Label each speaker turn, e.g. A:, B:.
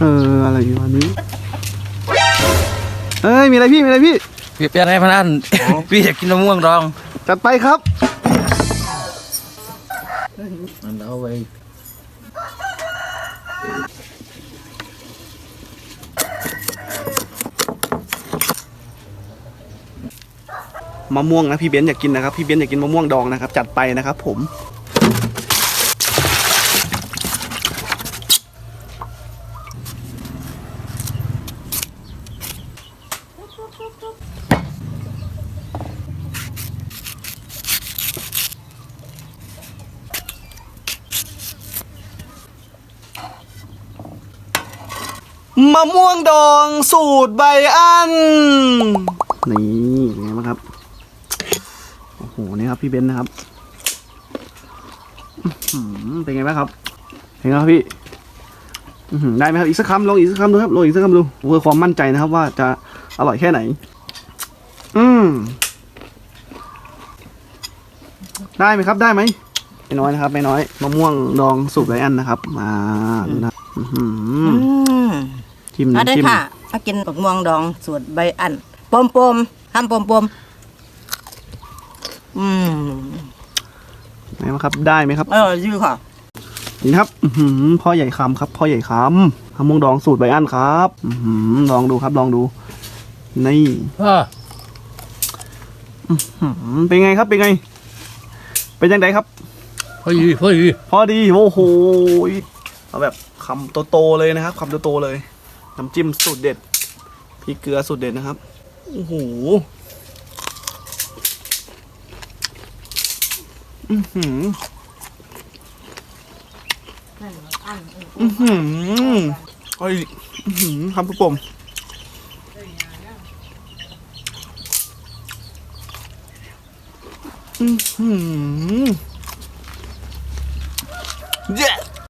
A: เอออะไรอยู่อันนี้ เอ้ยมีอะไรพี่มีอะไรพี่
B: พี่เปลี่ยนให้พนันพี่อยากกินมะม่วงดอง
A: จัดไปครับ
B: มันเอาไว้
A: มะม่วงนะพี่เบนซ์อยากกินนะครับพี่เบนซ์อยากกินมะม่วงดองนะครับจัดไปนะครับผม มะม่วงดองสูตรใบอันนี่เป็นไงบ้างครับ โอ้โห นี่ครับพี่เบนนะครับเป็นไงบ้างครับเป็นไงครับพี่ อื้อหือได้ไหมครับอีกสักคำลองอีกสักคำดูครับลองอีกสักคำดูเพื่อความมั่นใจนะครับว่าจะอร่อยแค่ไหน อืมได้ไหมครับได้ไหมไม่น้อยนะครับไม่น้อยมะม่วงดองสูตรไรอันนะครับมาดูนะอื้อหือ
C: อืม
A: จิ้ม
C: เอาได้
A: น้ำจิ้ม
C: ค่ะมากินบักม่วงดองสูตรใบอันปมปมๆทำปมปมๆอืม
A: ไหนบ้างครับได้ไหมครับ
C: เออยือค่ะ
A: นี่นะครับอื้อหือพ่อใหญ่คำครับ พ่อใหญ่คำมะม่วงดองสูตรใบอันครับอื้อหือลองดูครับ ลองดู นี่
B: พ่อ
A: อื้อหือเป็นไงครับ เป็นไง เป็นยังไงครับ
B: พ่อยีพ่อยี
A: พอดี โอ้โห เอาแบบคำโตๆเลยนะครับคำโตๆเลย น้ำจิ้มสูตรเด็ด พริกเกลือสูตรเด็ดนะครับ โอ้โหอื้อหือ อือหือเอ้ยอื้อหือคำปุ๊บผมอือหือเย้